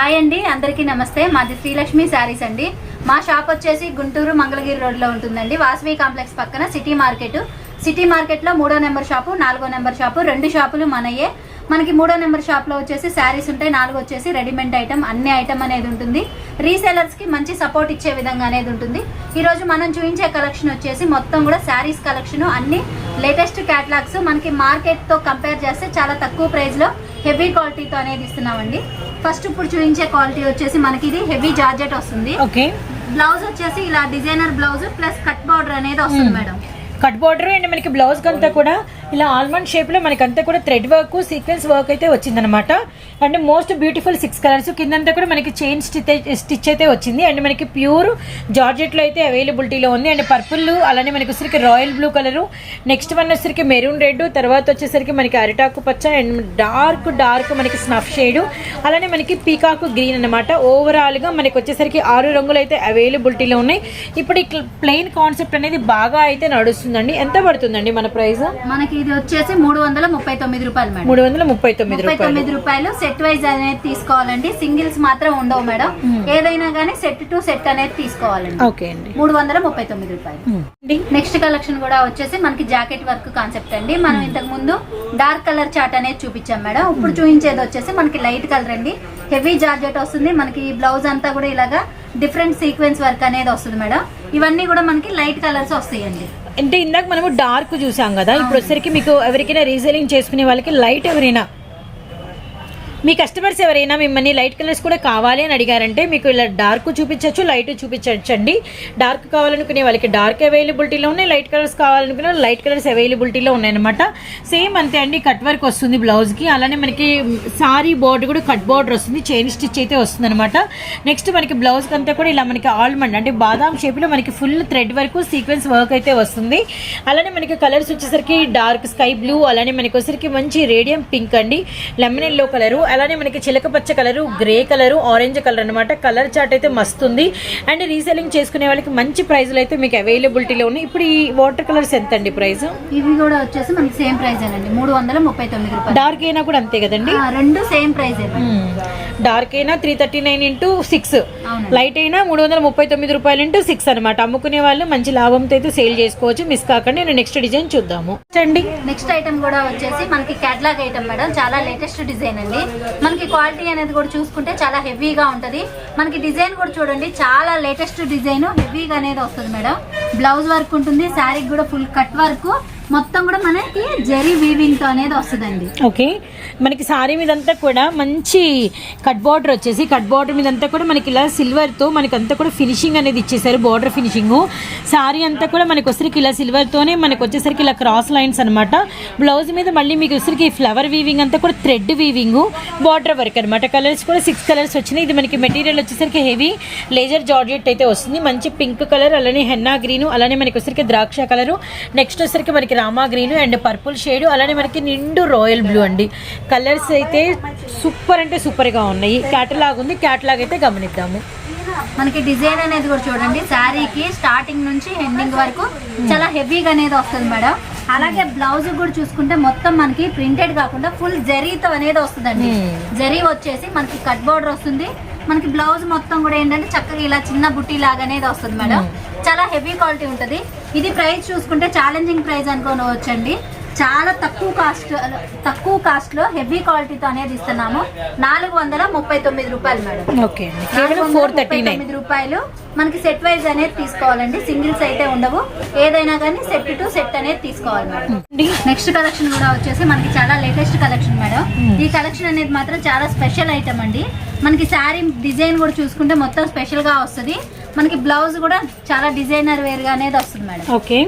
Hi అండి అందరికీ నమస్తే. మాది శ్రీలక్ష్మి శారీస్ అండి. మా షాప్ వచ్చేసి గుంటూరు మంగళగిరి రోడ్లో ఉంటుందండి. వాసవి కాంప్లెక్స్ పక్కన సిటీ మార్కెట్. సిటీ మార్కెట్లో మూడో నెంబర్ షాపు నాలుగో నెంబర్ షాపు రెండు షాపులు మనయే. మనకి మూడో నెంబర్ షాప్లో వచ్చేసి శారీస్ ఉంటాయి. నాలుగు వచ్చేసి రెడీమేడ్ ఐటమ్ అన్ని ఐటమ్ అనేది ఉంటుంది. రీసేలర్స్కి మంచి సపోర్ట్ ఇచ్చే విధంగా అనేది ఉంటుంది. ఈరోజు మనం చూపించే కలెక్షన్ వచ్చేసి మొత్తం కూడా శారీస్ కలెక్షన్ అన్ని లేటెస్ట్ క్యాటలాగ్స్ మనకి మార్కెట్తో కంపేర్ చేస్తే చాలా తక్కువ ప్రైస్లో హెవీ క్వాలిటీతో అనేది ఇస్తున్నామండి. ఫస్ట్ ఇప్పుడు చూపించే క్వాలిటీ వచ్చేసి మనకి ఇది హెవీ జార్జెట్ వస్తుంది. ఓకే. బ్లౌజ్ వచ్చేసి ఇలా designer blouse plus cut border అనేది వస్తుంది మేడం. కట్ బార్డర్ అండ్ మనకి బ్లౌజ్ అంతా కూడా ఇలా ఆల్మండ్ షేప్లో మనకి అంతా కూడా థ్రెడ్ వర్క్ సీక్వెన్స్ వర్క్ అయితే వచ్చిందనమాట and most beautiful six colours కిందంతా కూడా మనకి చైన్ స్టిచ్ స్టిచ్ అయితే వచ్చింది. అండ్ మనకి ప్యూర్ జార్జెట్లో అయితే అవైలబిలిటీలో ఉంది. అండ్ పర్పుల్ అలానే మనకి వచ్చరికి royal blue colour next one వచ్చేసరికి మెరూన్ రెడ్ తర్వాత వచ్చేసరికి మనకి అరిటాకు పచ్చ. అండ్ డార్క్ డార్క్ మనకి స్నఫ్ షేడ్ అలానే మనకి పీకాకు గ్రీన్ అనమాట ఓవరాల్గా మనకి వచ్చేసరికి ఆరు రంగులు అయితే అవైలబిలిటీలో ఉన్నాయి. ఇప్పుడు ఈ ప్లెయిన్ కాన్సెప్ట్ అనేది బాగా అయితే నడుస్తుంది. నడుస్తుందండి ఎంత పడుతుందండి మన ప్రైస్? మనకి ఇది వచ్చేసి మూడు వందల ముప్పై తొమ్మిది రూపాయలు మేడం. మూడు వందల ముప్పై తొమ్మిది ముప్పై రూపాయలు తొమ్మిది రూపాయలు. సెట్ వైజ్ అనేది తీసుకోవాలండి. సింగిల్స్ మాత్రం ఉండవు మేడం. ఏదైనా కానీ సెట్ టు సెట్ అనేది తీసుకోవాలండి. ఓకే అండి. మూడు వందల ముప్పై తొమ్మిది రూపాయలు. నెక్స్ట్ కలెక్షన్ కూడా వచ్చేసి మనకి జాకెట్ వర్క్ కాన్సెప్ట్ అండి. మనం ఇంతకు ముందు డార్క్ కలర్ చార్ట్ అనేది చూపించాం మేడం. ఇప్పుడు చూపించేది వచ్చేసి మనకి లైట్ కలర్ అండి. హెవీ జార్జెట్ వస్తుంది. మనకి బ్లౌజ్ అంతా కూడా ఇలాగా డిఫరెంట్ సీక్వెన్స్ వర్క్ అనేది వస్తుంది మేడం. ఇవన్నీ కూడా మనకి లైట్ కలర్స్ వస్తాయండి. అంటే ఇందాక మనము డార్క్ చూసాం కదా ఇప్పుడు వచ్చేసరికి మీకు ఎవరికైనా రీసేలింగ్ చేసుకునే వాళ్ళకి లైట్ ఎవరైనా మీ కస్టమర్స్ ఎవరైనా మిమ్మల్ని లైట్ కలర్స్ కూడా కావాలి అని అడిగారంటే మీకు ఇలా డార్క్ చూపించవచ్చు లైట్ చూపించండి డార్క్ కావాలనుకునే వాళ్ళకి డార్క్ అవైలబిలిటీలో ఉన్నాయి లైట్ కలర్స్ కావాలనుకునే లైట్ కలర్స్ అవైలబిలిటీలో ఉన్నాయన్నమాట. సేమ్ అంతే అండి కట్ వర్క్ వస్తుంది బ్లౌజ్కి అలానే మనకి సారీ బోర్డర్ కూడా కట్ బోర్డర్ వస్తుంది చైన్ స్టిచ్ అయితే వస్తుంది అనమాట నెక్స్ట్ మనకి బ్లౌజ్కి అంతా కూడా ఇలా మనకి ఆల్మండ్ అంటే బాదాం షేప్లో మనకి full thread work sequence work అయితే వస్తుంది. అలానే మనకి కలర్స్ వచ్చేసరికి డార్క్ స్కై బ్లూ అలానే మనకి వచ్చేసరికి మంచి రేడియం పింక్ అండి. లెమన్ ఎల్లో కలరు అలానే మనకి చిలక పచ్చ colour grey colour orange colour అనమాట కలర్ చార్ట్ అయితే మస్తుంది అండ్ రీసెలింగ్ చేసుకునే వాళ్ళకి మంచి ప్రైస్లు అయితే మీకు అవైలబిలిటీలో ఉన్నాయి. ఇప్పుడు ఈ వాటర్ కలర్స్ ఎంత అండి ప్రైస్ ఇవి కూడా వచ్చేసి మనకి సేమ్ ప్రైస్ అండి. మూడు వందల ముప్పై తొమ్మిది రూపాయలు. డార్క్ అయినా కూడా అంతే కదండి? రెండు సేమ్ ప్రైస్ డార్క్ అయినా three thirty nine into six. Light అయినా మూడు వందల ముప్పై తొమ్మిది రూపాయలు ఇంటూ సిక్స్ అనమాట అమ్ముకునే వాళ్ళు మంచి లాభంతో అయితే సేల్ చేసుకోవచ్చు. మిస్ కాకండి. నేను నెక్స్ట్ డిజైన్ చూద్దాము. అండి నెక్స్ట్ ఐటమ్ కూడా వచ్చేసి మనకి క్యాట్లాగ్ ఐటమ్ మేడం. చాలా లేటెస్ట్ డిజైన్ అండి. మనకి క్వాలిటీ అనేది కూడా చూసుకుంటే చాలా హెవీగా ఉంటుంది. మనకి డిజైన్ కూడా చూడండి చాలా లేటెస్ట్ డిజైన్ హెవీగా అనేది వస్తుంది మేడం. బ్లౌజ్ వర్క్ ఉంటుంది శారీకి కూడా ఫుల్ కట్ వర్క్ మొత్తం కూడా మనకి జరీ వీవింగ్తో అనేది వస్తుందండి. ఓకే. మనకి సారీ మీదంతా కూడా మంచి కట్ బార్డర్ వచ్చేసి కట్ బార్డర్ మీదంతా కూడా మనకి ఇలా సిల్వర్తో మనకి అంతా కూడా ఫినిషింగ్ అనేది ఇచ్చేసారు బార్డర్ ఫినిషింగ్ సారీ అంతా కూడా మనకి వచ్చరికి ఇలా సిల్వర్తోనే మనకి వచ్చేసరికి ఇలా క్రాస్ లైన్స్ అనమాట బ్లౌజ్ మీద మళ్ళీ మీకు వచ్చరికి ఫ్లవర్ వీవింగ్ అంతా కూడా థ్రెడ్ వీవింగ్ బార్డర్ వర్క్ అనమాట కలర్స్ కూడా సిక్స్ కలర్స్ వచ్చినాయి. ఇది మనకి మెటీరియల్ వచ్చేసరికి హెవీ లేజర్ జార్జెట్ అయితే వస్తుంది. మంచి పింక్ కలర్ అలానే హెన్నా గ్రీన్ అలానే మనకి వచ్చరికి ద్రాక్ష కలరు నెక్స్ట్ వచ్చరికి మనకి Rama green and purple shade అలానే మనకి నిండు రాయల్ బ్లూ అండి. కలర్స్ అయితే సూపర్ అంటే సూపర్గా ఉన్నాయి. క్యాటలాగ్ ఉంది. క్యాటలాగ్ అయితే గమనిద్దాము. మనకి డిజైన్ అనేది కూడా చూడండి. శారీకి స్టార్టింగ్ నుంచి ఎండింగ్ వరకు చాలా హెవీగా అనేది వస్తుంది మేడం. అలాగే బ్లౌజ్ కూడా చూసుకుంటే మొత్తం మనకి ప్రింటెడ్ కాకుండా ఫుల్ జరీతో అనేది వస్తుందండి. Hmm. జరీ వచ్చేసి మనకి కట్ బోర్డర్ వస్తుంది. మనకి బ్లౌజ్ మొత్తం కూడా ఏంటంటే చక్కగా ఇలా చిన్న బుట్టి లాగా అనేది వస్తుంది మేడం. చాలా హెవీ క్వాలిటీ ఉంటుంది. ఇది ప్రైస్ చూసుకుంటే ఛాలెంజింగ్ ప్రైస్ అనుకోవచ్చండి చాలా తక్కువ కాస్ట్ తక్కువ కాస్ట్లో హెవీ క్వాలిటీతో అనేది ఇస్తున్నాము. నాలుగు వందల ముప్పై తొమ్మిది రూపాయలు మేడం. ఓకే తొమ్మిది రూపాయలు మనకి సెట్ వైజ్ అనేది తీసుకోవాలండి. సింగిల్స్ అయితే ఉండవు. ఏదైనా కానీ సెట్ టు సెట్ అనేది తీసుకోవాలి మేడం. నెక్స్ట్ కలెక్షన్ కూడా వచ్చేసి మనకి చాలా లేటెస్ట్ కలెక్షన్ మేడం. ఈ కలెక్షన్ అనేది మాత్రం చాలా స్పెషల్ ఐటమ్ అండి. మనకి శారీ డిజైన్ కూడా చూసుకుంటే మొత్తం స్పెషల్గా వస్తుంది. మనకి బ్లౌజ్ కూడా చాలా డిజైనర్ వేర్గా అనేది వస్తుంది మేడం. ఓకే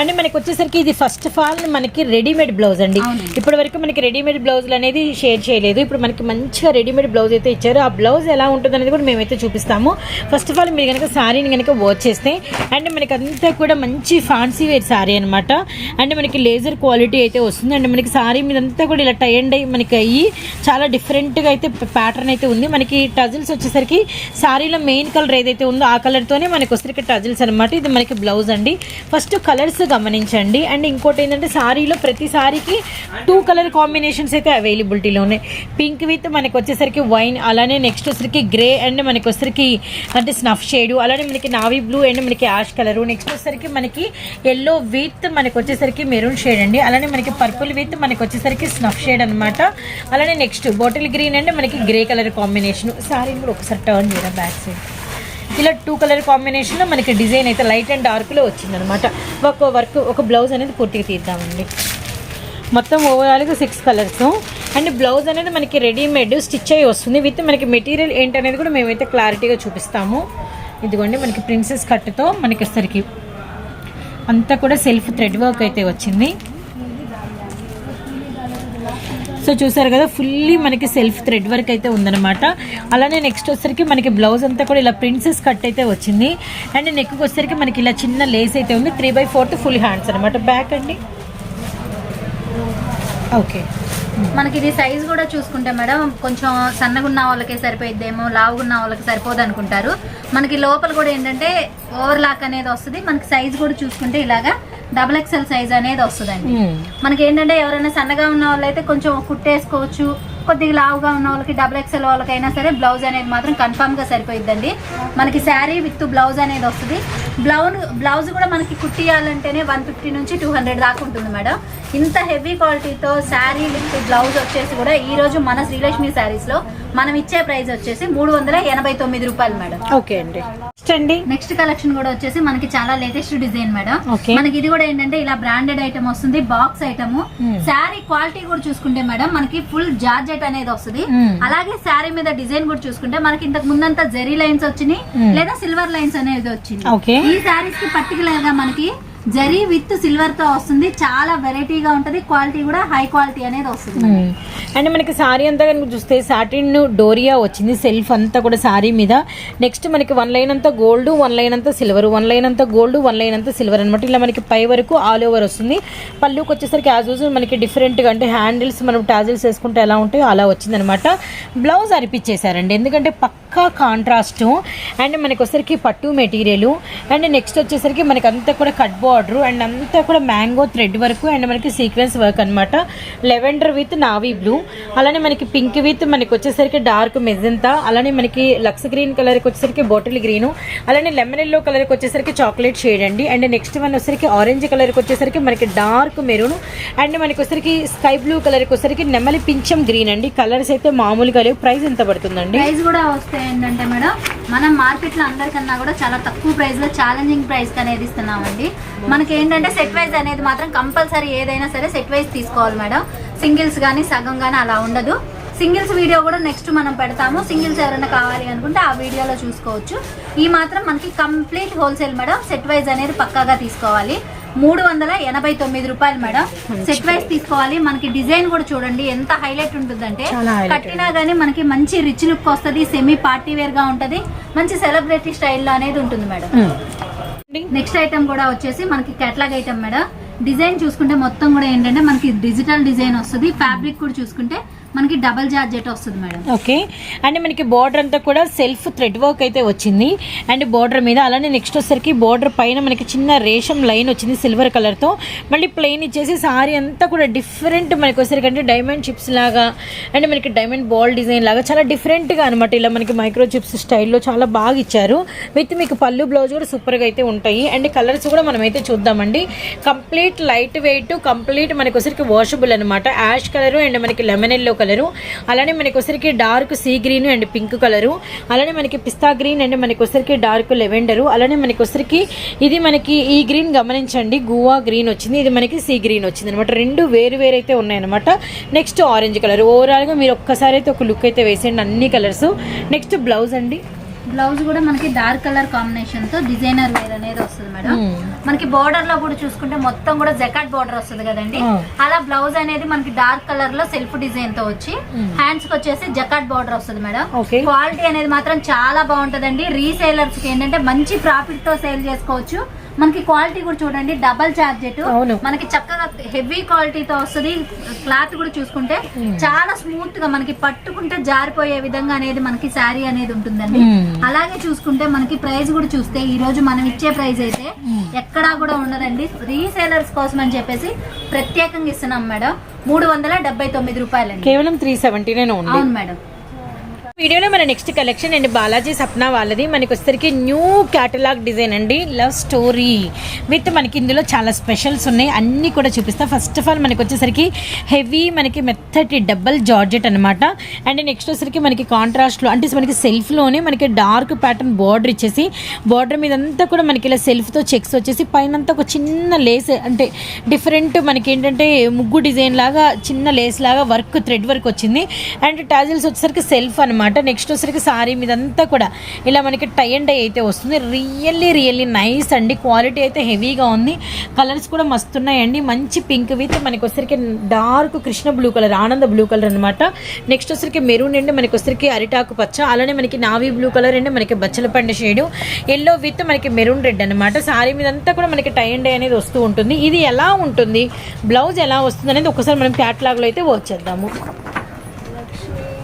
అంటే మనకి వచ్చేసరికి ఇది ఫస్ట్ ఆఫ్ ఆల్ మనకి రెడీమేడ్ బ్లౌజ్ అండి. ఇప్పటి వరకు మనకి రెడీమేడ్ బ్లౌజులు అనేది షేర్ చేయలేదు. ఇప్పుడు మనకి మంచిగా రెడీమేడ్ బ్లౌజ్ అయితే ఇచ్చారు. ఆ బ్లౌజ్ ఎలా ఉంటుంది అనేది కూడా మేమైతే చూపిస్తాము. ఫస్ట్ ఆఫ్ ఆల్ మీరు కనుక శారీని కనుక వాచ్ చేస్తే అండ్ మనకి అంతా కూడా మంచి ఫ్యాన్సీ వేర్ శారీ అనమాట అండ్ మనకి లేజర్ క్వాలిటీ అయితే వస్తుంది. అండ్ మనకి శారీ మీద అంతా కూడా ఇలా టై అండ్ అయ్యి మనకి అయ్యి చాలా డిఫరెంట్గా అయితే ప్యాటర్న్ అయితే ఉంది. మనకి టజిల్స్ వచ్చేసరికి శారీలో మెయిన్ కలర్ ఏదైతే ఉందో ఆ కలర్తోనే మనకి వచ్చేసరికి టజిల్స్ అనమాట ఇది మనకి బ్లౌజ్ అండి. ఫస్ట్ కలర్స్ గమనించండి. అండ్ ఇంకోటి ఏంటంటే సారీలో ప్రతి సారీకి టూ కలర్ కాంబినేషన్స్ అయితే అవైలబిలిటీలో ఉన్నాయి. పింక్ విత్ మనకి వచ్చేసరికి వైన్ అలానే నెక్స్ట్ వచ్చేసరికి గ్రే అండ్ మనకి వచ్చేసరికి అంటే స్నఫ్ షేడ్ అలానే మనకి నావీ బ్లూ అండ్ మనకి యాష్ కలర్ నెక్స్ట్ వచ్చేసరికి మనకి ఎల్లో విత్ మనకి వచ్చేసరికి మెరూన్ షేడ్ అండి. అలానే మనకి పర్పుల్ విత్ మనకి వచ్చేసరికి స్నఫ్ షేడ్ అనమాట అలానే నెక్స్ట్ బాటిల్ గ్రీన్ అండ్ మనకి గ్రే కలర్ కాంబినేషన్ సారీ కూడా ఒకసారి టర్న్ చేయడం బ్యాక్ సైడ్ ఇలా టూ కలర్ కాంబినేషన్లో మనకి డిజైన్ అయితే లైట్ అండ్ డార్క్లో వచ్చిందనమాట ఒక వర్క్ ఒక బ్లౌజ్ అనేది పూర్తిగా తీద్దామండి. మొత్తం ఓవరాల్గా సిక్స్ కలర్స్ అండ్ బ్లౌజ్ అనేది మనకి రెడీమేడ్ స్టిచ్ అయ్యి వస్తుంది. విత్ మనకి మెటీరియల్ ఏంటనేది కూడా మేమైతే క్లారిటీగా చూపిస్తాము. ఇదిగోండి మనకి ప్రిన్సెస్ కట్తో మనకి వచ్చేసరికి అంతా కూడా సెల్ఫ్ థ్రెడ్ వర్క్ అయితే వచ్చింది. సో చూసారు కదా ఫుల్లీ మనకి సెల్ఫ్ థ్రెడ్ వర్క్ అయితే ఉందన్నమాట. అలానే నెక్స్ట్ వచ్చేసరికి మనకి బ్లౌజ్ అంతా కూడా ఇలా ప్రిన్సెస్ కట్ అయితే వచ్చింది. అండ్ నెక్కి వచ్చేసరికి మనకి ఇలా చిన్న లేస్ అయితే ఉంది. Three by fourth full hands అనమాట బ్యాక్ అండి. ఓకే మనకి ఇది సైజ్ కూడా చూసుకుంటే మేడం కొంచెం సన్నగా ఉన్న వాళ్ళకే సరిపోయిద్దేమో లావుగా ఉన్న వాళ్ళకి సరిపోదు అనుకుంటారు. మనకి లోపల కూడా ఏంటంటే ఓవర్ లాక్ అనేది వస్తుంది. మనకి సైజ్ కూడా చూసుకుంటే ఇలాగా డబుల్ ఎక్స్ఎల్ సైజ్ అనేది వస్తుందండి. మనకి ఏంటంటే ఎవరైనా సన్నగా ఉన్న వాళ్ళైతే కొంచెం కుట్టేసుకోవచ్చు. కొద్దిగా లావుగా ఉన్న వాళ్ళకి డబుల్ ఎక్స్ఎల్ వాళ్ళకైనా సరే బ్లౌజ్ అనేది మాత్రం కన్ఫామ్గా సరిపోయిద్దండి. మనకి శారీ విత్ బ్లౌజ్ అనేది వస్తుంది. బ్లౌజ్ బ్లౌజ్ కూడా మనకి కుట్టియాలంటేనే వన్ ఫిఫ్టీ నుంచి టూ హండ్రెడ్ దాకా ఉంటుంది మేడం. ఇంత హెవీ క్వాలిటీతో శారీ విత్ బ్లౌజ్ వచ్చేసి కూడా ఈ రోజు మన శ్రీలక్ష్మి శారీస్లో మనం ఇచ్చే ప్రైస్ వచ్చేసి మూడు వందల ఎనభై తొమ్మిది రూపాయలు మేడం. ఓకే అండి. నెక్స్ట్ అండి నెక్స్ట్ కలెక్షన్ కూడా వచ్చేసి మనకి చాలా లేటెస్ట్ డిజైన్ మేడం. మనకి ఇది కూడా ఏంటంటే ఇలా బ్రాండెడ్ ఐటమ్ వస్తుంది బాక్స్ ఐటమ్. శారీ క్వాలిటీ కూడా చూసుకుంటే మేడం మనకి ఫుల్ జార్జెట్ అనేది వస్తుంది Hmm. అలాగే శారీ మీద డిజైన్ కూడా చూసుకుంటే మనకి ఇంతకు ముందంతా జెరీ లైన్స్ వచ్చినాయి Hmm. లేదా సిల్వర్ లైన్స్ అనేది వచ్చింది ఈ శారీస్కి పర్టికులర్గా మనకి జరీ విత్ సిల్వర్తో వస్తుంది. చాలా వెరైటీగా ఉంటది. క్వాలిటీ కూడా హై క్వాలిటీ అనేది వస్తుంది. అండ్ మనకి. సారీ అంతా కనుక చూస్తే సాటిన్ డోరియా వచ్చింది సెల్ఫ్ అంతా కూడా సారీ మీద. నెక్స్ట్ మనకి వన్ లైన్ అంతా గోల్డ్ వన్ లైన్ అంతా సిల్వర్ వన్ లైన్ అంతా గోల్డ్ వన్ లైన్ అంతా సిల్వర్ అనమాట ఇలా మనకి పై వరకు ఆల్ ఓవర్ వస్తుంది. పళ్ళుకి వచ్చేసరికి యాజ్ యూజువల్ మనకి డిఫరెంట్గా అంటే హ్యాండిల్స్ మనం టాజిల్స్ వేసుకుంటే ఎలా ఉంటాయో అలా వచ్చిందనమాట బ్లౌజ్ అనిపించేశారండి ఎందుకంటే పక్కా కాంట్రాస్ట్ అండ్ మనకి వచ్చరికి పట్టు మెటీరియల్ అండ్ నెక్స్ట్ వచ్చేసరికి మనకి అంతా కూడా కట్ బార్డర్ అండ్ అంతా కూడా మ్యాంగో థ్రెడ్ వరకు అండ్ మనకి సీక్వెన్స్ వర్క్ అనమాట లెవెండర్ విత్ నావీ బ్లూ. అలానే మనకి పింక్ విత్ మనకి వచ్చేసరికి డార్క్ మెజంతా. అలానే మనకి లక్స్ గ్రీన్ కలర్కి వచ్చేసరికి బాటిల్ గ్రీన్. అలానే లెమన్ ఎల్లో కలర్కి వచ్చేసరికి చాక్లెట్ షేడ్ అండి. అండ్ నెక్స్ట్ వన్ వచ్చేసరికి ఆరెంజ్ కలర్కి వచ్చేసరికి మనకి డార్క్ మెరూన్. అండ్ మనకి వచ్చేసరికి స్కై బ్లూ కలర్కి వచ్చేసరికి నెమలి పింఛం గ్రీన్ అండి. కలర్స్ అయితే మామూలుగా లేవు. ప్రైస్ ఎంత పడుతుందండి? ప్రైస్ కూడా ఏంటంటే మేడం మనం మార్కెట్లో అందరికన్నా కూడా చాలా తక్కువ ప్రైస్లో ఛాలెంజింగ్ ప్రైస్ అనేది ఇస్తున్నామండి. మనకి ఏంటంటే సెట్ వైజ్ అనేది మాత్రం కంపల్సరీ ఏదైనా సరే సెట్ వైజ్ తీసుకోవాలి మేడం. సింగిల్స్ కానీ సగం కానీ అలా ఉండదు. సింగిల్స్ వీడియో కూడా నెక్స్ట్ మనం పెడతాము. సింగిల్స్ ఎవరైనా కావాలి అనుకుంటే ఆ వీడియోలో చూసుకోవచ్చు. ఈ మాత్రం మనకి complete wholesale madam set wise అనేది పక్కాగా తీసుకోవాలి. మూడు వందల ఎనభై తొమ్మిది రూపాయలు మేడం. సెట్ వైజ్ తీసుకోవాలి. మనకి డిజైన్ కూడా చూడండి ఎంత హైలైట్ ఉంటుందంటే కట్టినా గానీ మనకి మంచి రిచ్ లుక్ వస్తది సెమీ పార్టీ వేర్గా ఉంటది. మంచి సెలబ్రిటీ స్టైల్లో అనేది ఉంటుంది మేడం. నెక్స్ట్ ఐటమ్ కూడా వచ్చేసి మనకి కేటలాగ్ ఐటమ్ మేడం. డిజైన్ చూసుకుంటే మొత్తం కూడా ఏంటంటే మనకి డిజిటల్ డిజైన్ వస్తుంది. ఫ్యాబ్రిక్ కూడా చూసుకుంటే మనకి డబల్ జార్జెట్ వస్తుంది మేడం. ఓకే. అండ్ మనకి బార్డర్ అంతా కూడా సెల్ఫ్ థ్రెడ్ వర్క్ అయితే వచ్చింది. అండ్ బార్డర్ మీద అలానే నెక్స్ట్ వచ్చేసరికి బార్డర్ పైన మనకి చిన్న రేషం లైన్ వచ్చింది సిల్వర్ కలర్తో మళ్ళీ ప్లెయిన్ ఇచ్చేసి సారీ అంతా కూడా డిఫరెంట్ మనకి వచ్చేసరికి అంటే డైమండ్ చిప్స్ లాగా అండ్ మనకి డైమండ్ బాల్ డిజైన్ లాగా చాలా డిఫరెంట్గా అనమాట ఇలా మనకి మైక్రో చిప్స్ స్టైల్లో చాలా బాగా ఇచ్చారు. విత్ మీకు పళ్ళు బ్లౌజ్ కూడా సూపర్గా అయితే ఉంటాయి. అండ్ కలర్స్ కూడా మనం అయితే చూద్దామండి. కంప్లీట్ లైట్ వెయిట్ కంప్లీట్ మనకి వచ్చరికి వాషబుల్ అనమాట యాష్ కలర్ అండ్ మనకి లెమన్ ఎల్లో అలానే మనకి వచ్చరికి dark sea green and pink colour. అలానే మనకి పిస్తా గ్రీన్ అండ్ మనకి వచ్చరికి డార్క్ లెవెండరు. అలానే మనకి వచ్చరికి ఇది మనకి ఈ గ్రీన్ గమనించండి. గువా గ్రీన్ వచ్చింది. ఇది మనకి సీ గ్రీన్ వచ్చింది అనమాట రెండు వేరు వేరు అయితే ఉన్నాయన్నమాట. Next orange colour. ఓవరాల్గా మీరు ఒక్కసారి అయితే ఒక లుక్ అయితే వేసేయండి. అన్ని కలర్స్. నెక్స్ట్ బ్లౌజ్ అండి. బ్లౌజ్ కూడా మనకి డార్క్ కలర్ కాంబినేషన్తో డిజైనర్ వేర్ అనేది వస్తుంది మేడం. మనకి బోర్డర్లో కూడా చూసుకుంటే మొత్తం కూడా జకాట్ బోర్డర్ వస్తుంది కదండి. అలా బ్లౌజ్ అనేది మనకి డార్క్ కలర్లో సెల్ఫ్ డిజైన్తో వచ్చి. హ్యాండ్స్కి వచ్చేసి జకాట్ బోర్డర్ వస్తుంది మేడం. క్వాలిటీ అనేది మాత్రం చాలా బాగుంటదండి రీసేలర్స్కి ఏంటంటే మంచి ప్రాఫిట్తో సేల్ చేసుకోవచ్చు మనకి క్వాలిటీ కూడా చూడండి డబల్ చార్జెట్. మనకి చక్కగా హెవీ క్వాలిటీతో వస్తుంది. క్లాత్ కూడా చూసుకుంటే చాలా స్మూత్గా మనకి పట్టుకుంటే జారిపోయే విధంగా అనేది మనకి శారీ అనేది ఉంటుందండి. Hmm. అలాగే చూసుకుంటే మనకి ప్రైస్ కూడా చూస్తే ఈ రోజు మనం ఇచ్చే ప్రైస్ అయితే ఎక్కడా కూడా ఉండదండి. రీసేలర్స్ కోసం అని చెప్పేసి ప్రత్యేకంగా ఇస్తున్నాం మేడం. మూడు వందల డెబ్బై తొమ్మిది రూపాయలండి. కేవలం త్రీ సెవెంటీనే ఉంది అవును మేడం. వీడియోలో మన నెక్స్ట్ కలెక్షన్ అండి బాలాజీ సప్నా వాళ్ళది. మనకి వచ్చేసరికి న్యూ క్యాటలాగ్ డిజైన్ అండి. లవ్ స్టోరీ విత్ మనకి ఇందులో చాలా స్పెషల్స్ ఉన్నాయి. అన్నీ కూడా చూపిస్తా. ఫస్ట్ ఆఫ్ ఆల్ మనకి వచ్చేసరికి హెవీ మనకి మెత్తటి డబల్ జార్జెట్ అనమాట అండ్ నెక్స్ట్ వచ్చేసరికి మనకి కాంట్రాస్ట్లో అంటే మనకి సెల్ఫ్లోనే మనకి డార్క్ ప్యాటర్న్ బార్డర్ ఇచ్చేసి బార్డర్ మీద అంతా కూడా మనకి ఇలా సెల్ఫ్తో చెక్స్ వచ్చేసి పైన ఒక చిన్న లేస్ అంటే డిఫరెంట్ మనకి ఏంటంటే ముగ్గు డిజైన్ లాగా చిన్న లేస్ లాగా వర్క్ థ్రెడ్ వర్క్ వచ్చింది. అండ్ టాజిల్స్ వచ్చేసరికి సెల్ఫ్ అనమాట అనమాట నెక్స్ట్ వచ్చరికి సారీ మీదంతా కూడా ఇలా మనకి టై అండ్ డై అయితే వస్తుంది. రియల్లీ రియల్లీ నైస్ అండి. క్వాలిటీ అయితే హెవీగా ఉంది. కలర్స్ కూడా మస్తున్నాయండి. మంచి పింక్ విత్ మనకి వచ్చరికి dark Krishna blue colour Ananda blue colour అనమాట నెక్స్ట్ వచ్చరికి మెరూన్ అండి. మనకి వచ్చరికి అరిటాకు పచ్చ. అలానే మనకి నావీ బ్లూ కలర్ అండి. మనకి బచ్చల పండు ఎల్లో విత్ మనకి మెరూన్ రెడ్ అనమాట సారీ మీదంతా కూడా మనకి టై అండ్ డై అనేది వస్తూ ఉంటుంది. ఇది ఎలా ఉంటుంది? బ్లౌజ్ ఎలా వస్తుంది అనేది ఒకసారి మనం క్యాట్లాగ్లో అయితే వచ్చేద్దాము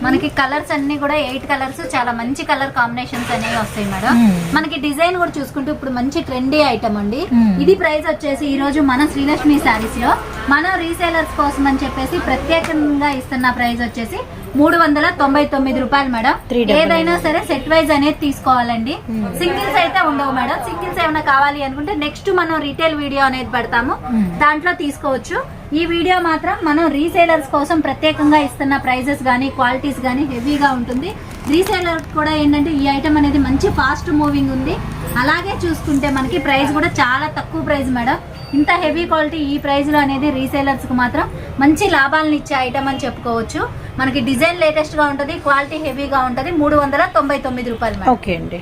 మనకి కలర్స్ అన్ని కూడా ఎయిట్ కలర్స్ చాలా మంచి కలర్ కాంబినేషన్స్ అనేవి వస్తాయి మేడం. Hmm. మనకి డిజైన్ కూడా చూసుకుంటే ఇప్పుడు మంచి ట్రెండీ ఐటమ్ అండి. Hmm. ఇది ప్రైస్ వచ్చేసి ఈ రోజు మన శ్రీలక్ష్మి శారీస్లో మన రీసేలర్స్ కోసం అని చెప్పేసి ప్రత్యేకంగా ఇస్తున్న ప్రైస్ వచ్చేసి మూడు వందల తొంభై తొమ్మిది రూపాయలు మేడం. ఏదైనా సరే సెట్ వైజ్ అనేది తీసుకోవాలండి. సింగిల్స్ అయితే ఉండవు మేడం. సింగిల్స్ ఏమైనా కావాలి అనుకుంటే నెక్స్ట్ మనం రీటైల్ వీడియో అనేది పెడతాము. దాంట్లో తీసుకోవచ్చు. ఈ వీడియో మాత్రం మనం రీసేలర్స్ కోసం ప్రత్యేకంగా ఇస్తున్న ప్రైజెస్ కానీ క్వాలిటీస్ కానీ హెవీగా ఉంటుంది. రీసేలర్ కూడా ఏంటంటే ఈ ఐటమ్ అనేది మంచి ఫాస్ట్ మూవింగ్ ఉంది. అలాగే చూసుకుంటే మనకి ప్రైస్ కూడా చాలా తక్కువ ప్రైస్ మేడం. ఇంత హెవీ క్వాలిటీ ఈ ప్రైస్లో అనేది రీసేలర్స్కి మాత్రం మంచి లాభాలను ఇచ్చే ఐటమ్ అని చెప్పుకోవచ్చు. మనకి డిజైన్ లేటెస్ట్గా ఉంటుంది క్వాలిటీ హెవీగా ఉంటుంది. మూడు వందల తొంభై తొమ్మిది రూపాయలు ఓకే అండి.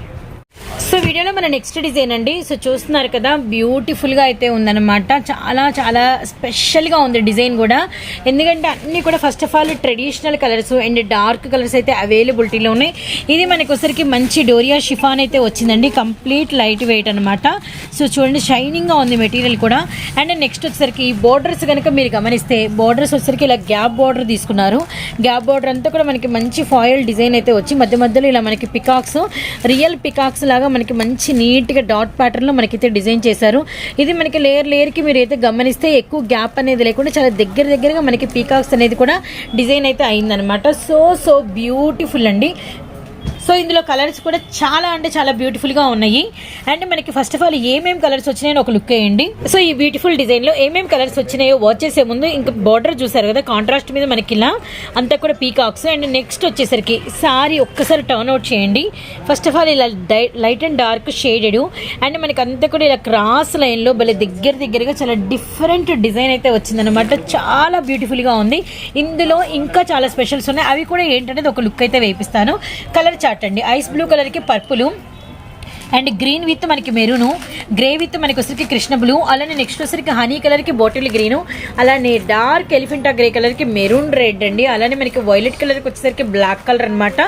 సో వీడియోలో మన నెక్స్ట్ డిజైన్ అండి. సో చూస్తున్నారు కదా బ్యూటిఫుల్గా అయితే ఉందన్నమాట. చాలా చాలా స్పెషల్గా ఉంది డిజైన్ కూడా. ఎందుకంటే అన్ని కూడా first of all traditional colours and dark colours అయితే అవైలబిలిటీలో ఉన్నాయి. ఇది మనకొసరికి మంచి డోరియా షిఫాన్ అయితే వచ్చిందండి. కంప్లీట్ లైట్ వెయిట్ అనమాట సో చూడండి షైనింగ్గా ఉంది మెటీరియల్ కూడా. అండ్ నెక్స్ట్ వచ్చేసరికి ఈ బోర్డర్స్ కనుక మీరు గమనిస్తే బోర్డర్స్ వచ్చేసరికి ఇలా గ్యాప్ బోర్డర్ తీసుకున్నారు. గ్యాప్ బోర్డర్ అంతా కూడా మనకి మంచి ఫాయిల్ డిజైన్ అయితే వచ్చి మధ్య మధ్యలో ఇలా మనకి పికాక్స్ రియల్ పికాక్స్ లాగా మనకి మంచి నీట్గా డాట్ ప్యాటర్న్లో మనకైతే డిజైన్ చేశారు. ఇది మనకి లేయర్ లేయర్కి మీరు అయితే గమనిస్తే ఎక్కువ గ్యాప్ అనేది లేకుండా చాలా దగ్గర దగ్గరగా మనకి పీకాక్స్ అనేది కూడా డిజైన్ అయితే అయిందనమాట సో సో బ్యూటిఫుల్ అండి. సో ఇందులో కలర్స్ కూడా చాలా అంటే చాలా బ్యూటిఫుల్గా ఉన్నాయి. అండ్ మనకి ఫస్ట్ ఆఫ్ ఆల్ ఏమేమి కలర్స్ వచ్చినాయో ఒక లుక్ వేయండి. సో ఈ బ్యూటిఫుల్ డిజైన్లో ఏమేమి కలర్స్ వచ్చినాయో వాచ్ చేసే ముందు ఇంకా బార్డర్ చూసారు కదా కాంట్రాస్ట్ మీద మనకి ఇలా అంతా కూడా పీకాక్స్ అండ్ నెక్స్ట్ వచ్చేసరికి సారీ ఒక్కసారి టర్న్ అవుట్ చేయండి. ఫస్ట్ ఆఫ్ ఆల్ ఇలా light and dark shaded and మనకి అంతా కూడా ఇలా క్రాస్ లైన్లో భలే దగ్గర దగ్గరగా చాలా డిఫరెంట్ డిజైన్ అయితే వచ్చిందనమాట చాలా బ్యూటిఫుల్గా ఉంది. ఇందులో ఇంకా చాలా స్పెషల్స్ ఉన్నాయి. అవి కూడా ఏంటనేది ఒక లుక్ అయితే వేపిస్తాను. కలర్ చార్ట్ అండి ఐస్ బ్లూ కలర్కి పర్పులు. అండ్ గ్రీన్ విత్ మనకి మెరూను గ్రే విత్ మనకి వచ్చరికి కృష్ణ బ్లూ అలానే నెక్స్ట్ వచ్చరికి హనీ కలర్కి బాటిల్ గ్రీను అలానే డార్క్ ఎలిఫెంటా గ్రే కలర్కి మెరూన్ రెడ్ అండి అలానే మనకి వైలెట్ కలర్కి వచ్చేసరికి బ్లాక్ కలర్ అనమాట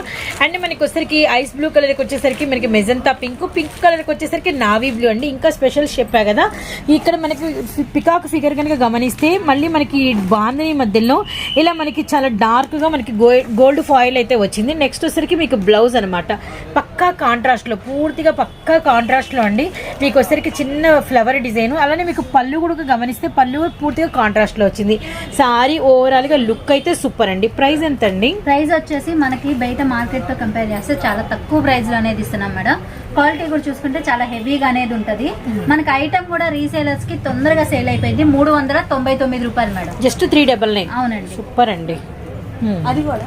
అండ్ మనకి వచ్చేసరికి ఐస్ బ్లూ కలర్కి వచ్చేసరికి మనకి మెజంతా పింక్ పింక్ కలర్కి వచ్చేసరికి నావీ బ్లూ అండి. ఇంకా స్పెషల్ చెప్పా కదా. ఇక్కడ మనకి పికాక్ ఫిగర్ కనుక గమనిస్తే మళ్ళీ మనకి బాందని మధ్యలో ఇలా మనకి చాలా డార్క్గా మనకి గోల్డ్ ఫాయిల్ అయితే వచ్చింది. నెక్స్ట్ వచ్చేసరికి మీకు బ్లౌజ్ అనమాట పక్కా కాంట్రాస్ట్లో పూర్తిగా పక్క కాంట్రాస్ట్లో అండి. మీకు వచ్చేసరికి చిన్న ఫ్లవర్ డిజైన్ అలానే మీకు పళ్ళు కూడా గమనిస్తే పళ్ళు పూర్తిగా కాంట్రాస్ట్లో వచ్చింది. సారీ ఓవరాల్గా లుక్ అయితే సూపర్ అండి. ప్రైస్ ఎంత అండి ప్రైస్ వచ్చేసి మనకి బయట మార్కెట్తో కంపేర్ చేస్తే చాలా తక్కువ ప్రైస్లో అనేది ఇస్తున్నాం మేడం. క్వాలిటీ కూడా చూసుకుంటే చాలా హెవీగా అనేది ఉంటది. మనకి ఐటమ్ కూడా రీసేలర్స్కి తొందరగా సేల్ అయిపోయింది. మూడు వందల తొంభై తొమ్మిది రూపాయలు madam. Just three double nine అవునండి. సూపర్ అండి. Hmm. అది కూడా